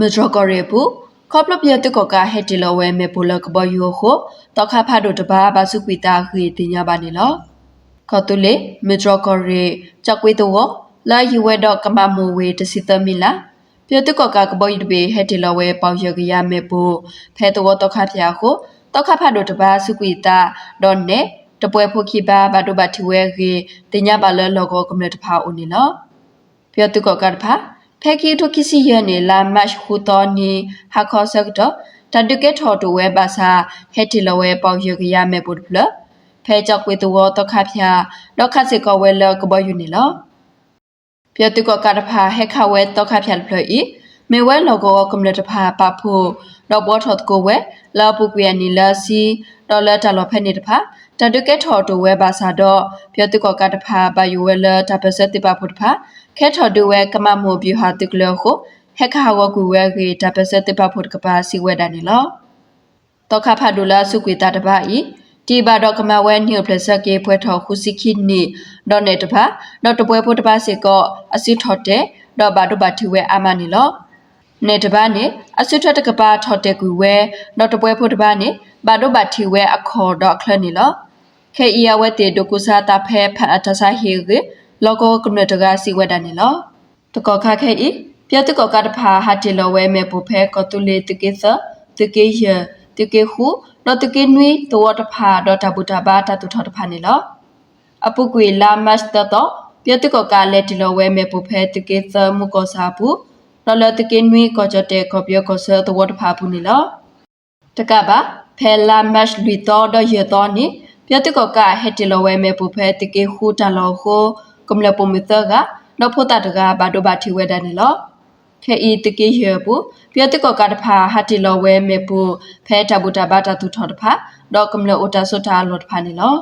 မဒရကရေပူခေါပလပြတကကဟက်တီလဝဲမေပူလကဘယောခိုတခဖာဒိုတဘာဘာစုကွီတာခေတင်ညာပါနေလောခေါတုလေမဒရကရေချက်ကွေတောလာယူဝဲတော့ကမမဝေတစီတမီလာပြတကကကဘယိတဘေဟက်တီလဝဲပေါရကရမေပူဖဲတောတခဖျာခိုတခဖာဒိုတဘာစုကွီတာဒေါ်နေတပွဲဖို့ခိပါဘာဒိုဘတ်တီဝဲခေတင်ညာပါလလောကောကမလတဖာဦးနေလောပြတကကတဖာ ဖဲကီထိုကီစီယနေလာမတ်ဟူတော်နီဟာခေါ်ဆက်တော့တတုကေထော်တူဝဲပါစာဟက်တီလဝဲပေါရကရမေပုတ်ဖလဖဲကြောက်ကွေတောတခဖျာတော့ခတ်စေကောဝဲလကဘယူနေလောပြတုကကတဖာဟက်ခဝဲတခဖျာဖလဤမေဝဲလောကောကမ္လတဖာပဖို့တော့ဘောထော့ကိုဝဲလာပုကွေနီလာစီ ဒေါ်လာတလောဖဲနေတဖာတတုကေထော်တူဝဲပါစာတော့ပြတုကကတဖာဘယူဝဲလတပစတိပဖို့တဖာခဲထော်တူဝဲကမမိုဘီဟာတုကလောကိုဟက်ခါဝကူဝဲကေတပစတိပဖို့ကပါစီဝဲဒန်နီလောတောခဖာဒူလာစုကွေတာတပါဤတီဘာတော့ကမဝဲညိုပလစကေဖွဲထော်ခုစီခိနီဒေါ်နေတပါတော့တပွဲဖို့တပါစေကောအစီထော်တဲ့တော့ဘာတို့ဘာထီဝဲအာမနီလော နေတပါနေအစစ်ထွက်တကပါထော်တဲ့ကူဝဲတော့တပွဲဖို့တပါနေဘာတို့ဘာထီဝဲအခေါ်တော့အခလနီလောခေအီယဝဲတေဒုကုစာတာဖဲဖအတဆာဟီရေလောကောကနတကစီဝဲဒန်နီလောတကောခခဲဤပြတ်တကောကတဖာဟာတီလောဝဲမေပူဖဲကတူလေတကေသတကေယတကေခုတော့တကေနွေတောတဖာတော့တဘူတဘာတတူထောတဖာနီလောအပုကွေလာမတ်တတော့ပြတ်တကောကလက်တီလောဝဲမေပူဖဲတကေသမုကောစာဘူး တော့လတကေနွေကောကြတဲ့ကောပြောကောဆတောတဖာဘူးနီလောတကပါဖဲလာမတ်လူတော်တော့ရတော့နီပြတ်တကောကဟက်တီလောဝဲမေပူဖဲတကေခုတလောခိုကမလပုံမီသကတော့ဖို့တာတကဘာဒိုဘာတီဝဲဒန်လောခဲဤတကေရပူပြတ်တကကတဖာဟာတီလောဝဲမေပူဖဲတဘူတာဘာတာသူထော်တဖာတော့ကမလအိုတာဆုတာလောတဖာနေလော